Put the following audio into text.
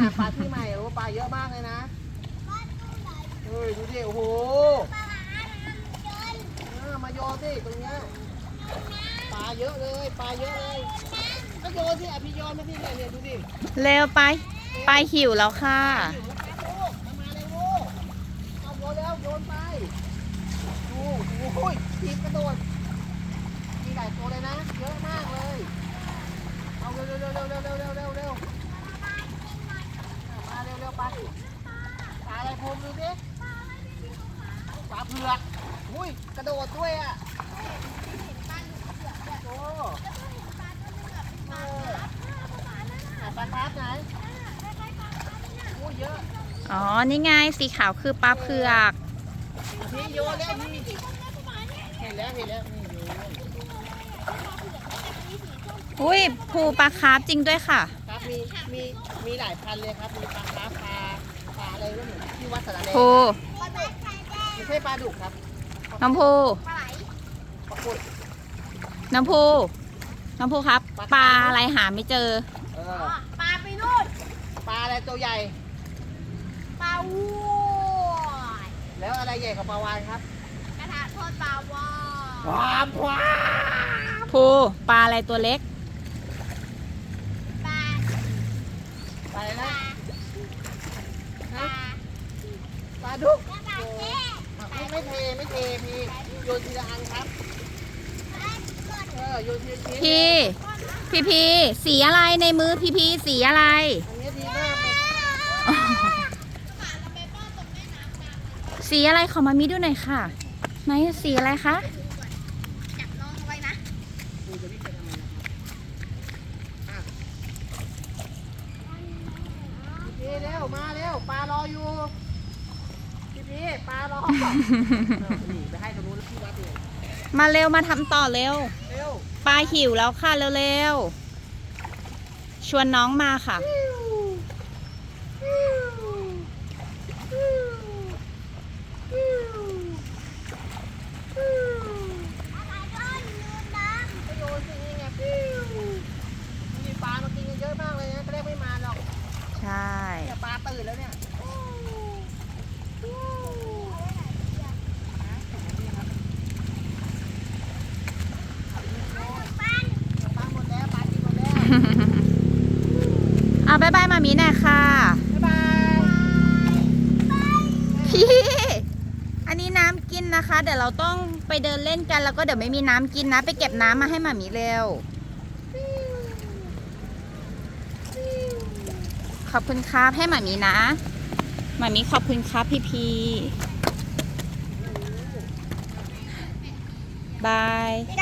หาปลาที่ใหม่โอ้ปลาเยอะมากเลยนะเฮ้ยดูดิโอ้โหเออมาโยนสิตรงเนี้ยปลาเยอะเลยปลาเยอะเลยก็โยนสิอะพี่โยนมาที่เนี่ยเนี่ยดูดิเร็วไป ไปหิวแล้วค่ะหิวแล้วครับลูกมามาเลยลูกเอาโยนแล้วโยนไปดูโอ้ยทีบกระโดดมีหลายตัวเลยนะ เยอะมากเลย ปปลาอะไรพรมดูสิปลาเผือกอุ้ยกระโดดด้วยอะโอ้เออไหนปลาคาร์ฟไหนโอ้ยเยอะอ๋อ นี่ไง สีขาวคือปลาเผือกนี่โยนแล้วนี่เห็นแล้วเห็นแล้วนี่โยนอุ้ยภูปลาคาร์ฟจริงด้วยค่ะครับ มีมีมีหลายพันเลยครับ มีปลาคาร์ฟปลาปลาอะไรก็เหมือนที่วัดสระแดงภูไม่ใช่ปลาดุกครับน้องภูปลากุดน้องภูน้องภูครับ ปลาอะไรหาไม่เจอ เออ ปลาไปนู่นปลาอะไรตัวใหญ่ ปลาวัวแล้วอะไรใหญ่กว่าปลาวานครับ กระทะทอดปลาวาความควาภูปลาอะไรตัวเล็ก ปลาอะไรปนะลาปลาปลาดุกปลาเท่ไม่ไม่เทไม่เทพี่โยนทีละอันครับเออโยนทีละชิ้นพี่ พี่พีสีอะไรในมือพี่พีสีอะไร อันนี้ดีมากเลยสีอะไรขอมามีดูหน่อยค่ะ ไหนสีอะไรคะ จับน้องเอาไว้นะ ดูจะวิ่งไปทำไมนะครับอะพี่ เร็วมาเร็วปลารออยู่พี่พี่ปลารอเออนี่ไปให้ตรงนู้นแล้วพี่วัดเลยมาเร็วมาทำต่อเร็วเร็วปลาหิวแล้วค่ะเร็วๆชวนน้องมาค่ะ อะไรก็ยืนนะ ก็โยนสินี่ไงมีปลามากินกันเยอะมากเลยนะก็เรียกไม่มาหรอก ใช่ เนี่ยปลาตื่นแล้วเนี่ยปลาหมดแล้วปลากินหมดแล้ว เอาบายบายมามีหน่อยค่ะบ๊ายบายพี่อันนี้น้ำกินนะคะ เดี๋ยวเราต้องไปเดินเล่นกันแล้วก็เดี๋ยวไม่มีน้ำกินนะ ไปเก็บน้ำมาให้มามีเร็ว ขอบคุณครับให้มามีนะมามีขอบคุณครับพี่พีบายจัดน้ำเค็ม